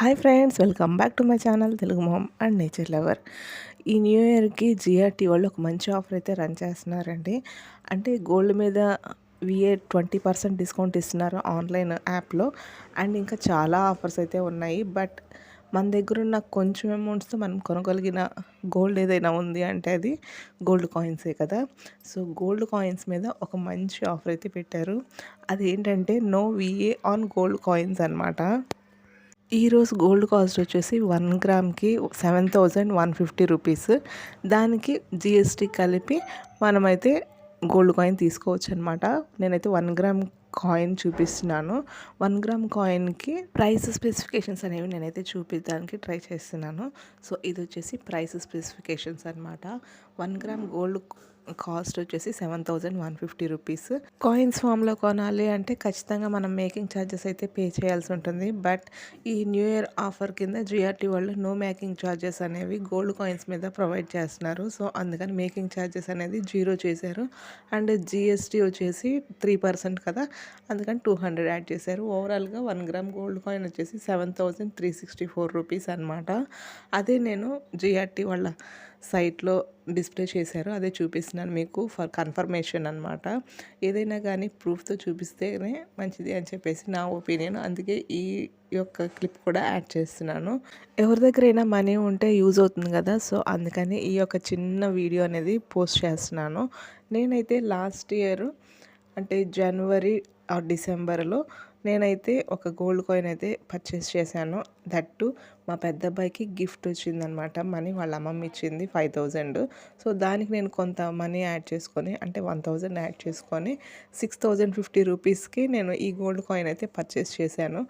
Hi friends welcome back to my channel Telugu mom and nature lover. ఈ new ఇయర్కి GRT వాళ్ళు ఒక మంచి ఆఫర్ అయితే రన్ చేస్తున్నారండి. అంటే గోల్డ్ మీద విఏ ట్వంటీ పర్సెంట్ డిస్కౌంట్ ఇస్తున్నారు ఆన్లైన్ యాప్లో. అండ్ ఇంకా చాలా ఆఫర్స్ అయితే ఉన్నాయి. బట్ మన దగ్గర ఉన్న కొంచెం అమౌంట్స్తో మనం కొనగలిగిన గోల్డ్ ఏదైనా ఉంది అంటే అది గోల్డ్ కాయిన్సే కదా. సో గోల్డ్ కాయిన్స్ మీద ఒక మంచి ఆఫర్ అయితే పెట్టారు. అది ఏంటంటే no VA on gold coins అనమాట ఈరోజు గోల్డ్ కాస్ట్ వచ్చేసి one గ్రామ్కి seven thousand one fifty rupees. దానికి జిఎస్టీ కలిపి మనమైతే గోల్డ్ కాయిన్ తీసుకోవచ్చు అనమాట నేనైతే వన్ గ్రామ్ కాయిన్ చూపిస్తున్నాను. వన్ గ్రామ్ కాయిన్కి ప్రైస్ స్పెసిఫికేషన్స్ అనేవి నేనైతే చూపించడానికి ట్రై చేస్తున్నాను. సో ఇది వచ్చేసి ప్రైస్ స్పెసిఫికేషన్స్ అనమాట వన్ గ్రామ్ గోల్డ్ కాస్ట్ వచ్చేసి seven thousand one fifty rupees. Coins ఫామ్లో కొనాలి అంటే ఖచ్చితంగా మనం మేకింగ్ ఛార్జెస్ అయితే పే చేయాల్సి ఉంటుంది. బట్ ఈ న్యూ ఇయర్ ఆఫర్ కింద జిఆర్టీ వాళ్ళు నో మేకింగ్ ఛార్జెస్ అనేవి గోల్డ్ కాయిన్స్ మీద ప్రొవైడ్ చేస్తున్నారు. సో అందుకని మేకింగ్ ఛార్జెస్ అనేది జీరో చేశారు. అండ్ జిఎస్టీ వచ్చేసి త్రీ పర్సెంట్ కదా అందుకని టూ హండ్రెడ్ యాడ్ చేశారు. ఓవరాల్గా వన్ గ్రామ్ గోల్డ్ కాయిన్ వచ్చేసి seven thousand three sixty four rupees అనమాట అదే నేను జిఆర్టీ వాళ్ళ సైట్లో డిస్ప్లే చేశారు. అదే చూపిస్తున్నాను మీకు ఫర్ కన్ఫర్మేషన్ అనమాట ఏదైనా కానీ ప్రూఫ్తో చూపిస్తేనే మంచిది అని చెప్పేసి నా ఒపీనియన్. అందుకే ఈ యొక్క క్లిప్ కూడా యాడ్ చేస్తున్నాను. ఎవరి దగ్గరైనా మనీ ఉంటే యూజ్ అవుతుంది కదా సో అందుకని ఈ యొక్క చిన్న వీడియో అనేది పోస్ట్ చేస్తున్నాను. నేనైతే లాస్ట్ ఇయర్ అంటే జనవరి డిసెంబర్లో నేనైతే ఒక గోల్డ్ కాయిన్ అయితే పర్చేస్ చేశాను. దట్టు మా పెద్ద అబ్బాయికి గిఫ్ట్ వచ్చిందనమాట మనీ వాళ్ళ అమ్మమ్మ ఇచ్చింది ఫైవ్ థౌజండ్. సో దానికి నేను కొంత మనీ యాడ్ చేసుకొని అంటే వన్ థౌజండ్ యాడ్ చేసుకొని సిక్స్ థౌజండ్ ఫిఫ్టీ రూపీస్కి నేను ఈ గోల్డ్ కాయిన్ అయితే పర్చేస్ చేశాను.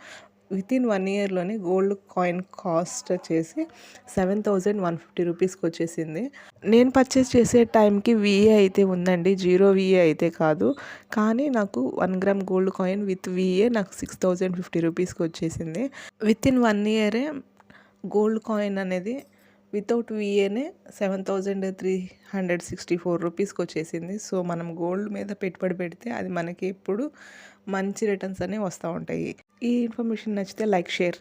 విత్ ఇన్ వన్ ఇయర్లోనే గోల్డ్ కాయిన్ కాస్ట్ వచ్చేసి సెవెన్ థౌజండ్ వన్ ఫిఫ్టీ రూపీస్కి వచ్చేసింది. నేను పర్చేస్ చేసే టైంకి విఏ అయితే ఉందండి. జీరో విఏ అయితే కాదు. కానీ నాకు one gram gold coin with VA నాకు సిక్స్ థౌజండ్ ఫిఫ్టీ రూపీస్కి వచ్చేసింది. విత్ ఇన్ వన్ ఇయరే గోల్డ్ కాయిన్ అనేది without విఏనే seven thousand three hundred sixty four రూపీస్కి వచ్చేసింది. సో మనం గోల్డ్ మీద పెట్టుబడి పెడితే అది మనకి ఎప్పుడు మంచి రిటర్న్స్ అనేవి వస్తూ ఉంటాయి. ఈ ఇన్ఫర్మేషన్ నచ్చితే లైక్ షేర్